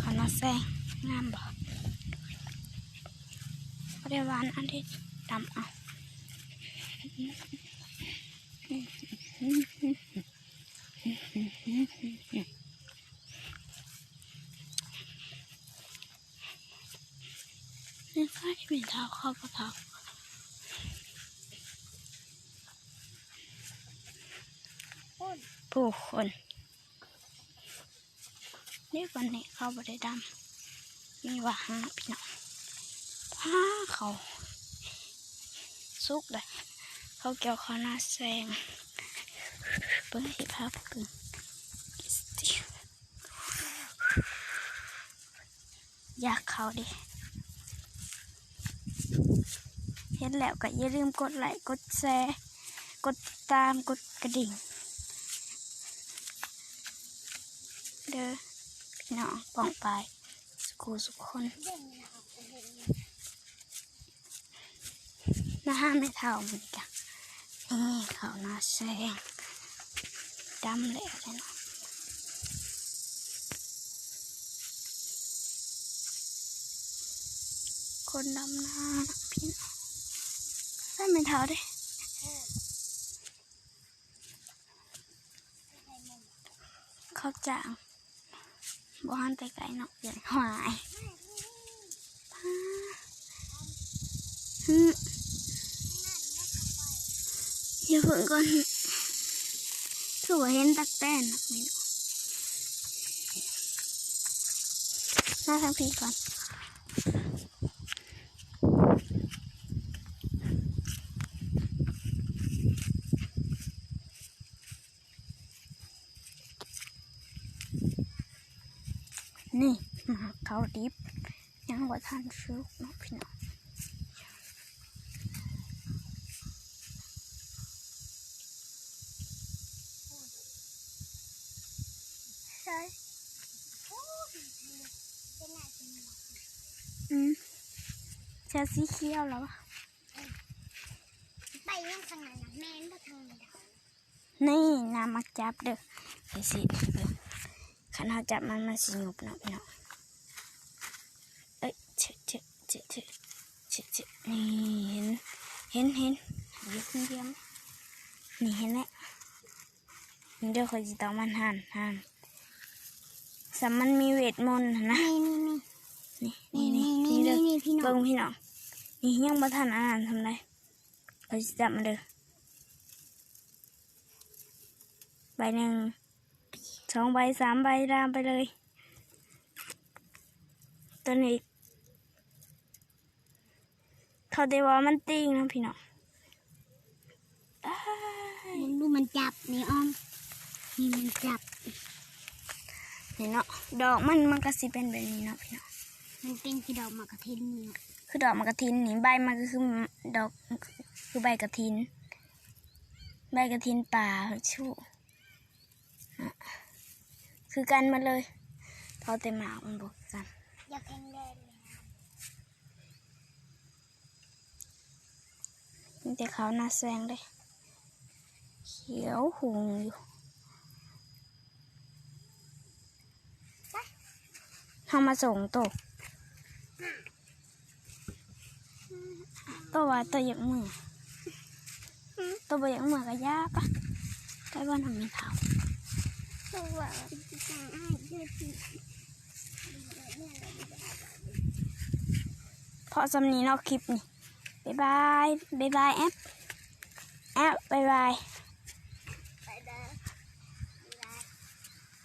ขอมาแซงงามบอกก็ได้วานอันที่ดำเอานี่ก็เป็นเท้าข้าปะเท้า ผู้คนนี่วันนี้เขาบได้ดำมีว่าหาพี่น้องพาเขาสุกเลยเขาเกี่ยวเขาหน้าแซงเปิดให้ภาพกึ่งอยากเขาดิเห็นแล้วก็อย่าลืมกดไลค์กดแชร์กดติดตามกดกระดิ่ง เด้อพี่น้องปองไปสุขูสุขคนหน้าไม่เท่าเหมือนกันนี่เขาหน้าแซงดำเลยเลยเนาะคนดำหน้าพี่น้องได้ไม่เท่าด้เขาจาง บ้านไปไกลเนาะใหญ่หายพาฮึอย่าเพิ่งก่อนคือว่าเห็นตักแตนนะไม่เนาะน้าทางพี่ก่อน นี่เขาดิบยังว่าทันชุกเนาะพี่น้องใช่อืมเชาสีเขียวแล้วอะไปยังทางไหนนะแม่นบ่ทางไหนนะนี่น้ำมาจับเด้อไอ้สิเด้อ ขันเอาจับมันมาสิหยุบเนาะพี่น้องเอ้ยเชะเชะเชะเชะเชะเชะนี่เห็นเห็นเห็นอยู่คนเดียวนี่เห็นไหมเดี๋ยวคอยจิตเอามันหันหันสามันมีเวทมนต์นะนี่นี่นี่นี่นี่นี่นี่เด้อนี่พี่น้อเบิ่งงพี่น้องนี่ยังบ่ทันอาหารทำไรคอยจิจับมาเด้อใบหนึ่ง สองใบสามใบรามไปเลย ตัวนี้เขาได้ว่ามันติ้งนะพี่น้องอ้ายมันดูมันจับนี่อ้อมนี่มันจับนี่เนาะดอกมันมันก็สิเป็นแบบนี้เนาะพี่น้องมันเป็นที่ดอกมะกระทินนี่คือดอกมะกระทินนี่ใบมันก็คือดอกคือใบกระทิน ใบกระทินป่าชู่อะ คือกันมาเลยพอแต่หมามันบอกกัน อยากแข็งแรงเลยนะนี่แต่เขาวหน้าแซงเลย เขียวหุงอยู่ทำมาส่งตกตัวว่าตัวอยากมือตัวบอยากมือก็ยากปะใกล้บ้านทำมีเท้า ว่าจะสั่งให้เยอสำนีนอกคลิปนี่ บ๊ายบาย บ๊ายบายแอปแอปบ๊ายบาย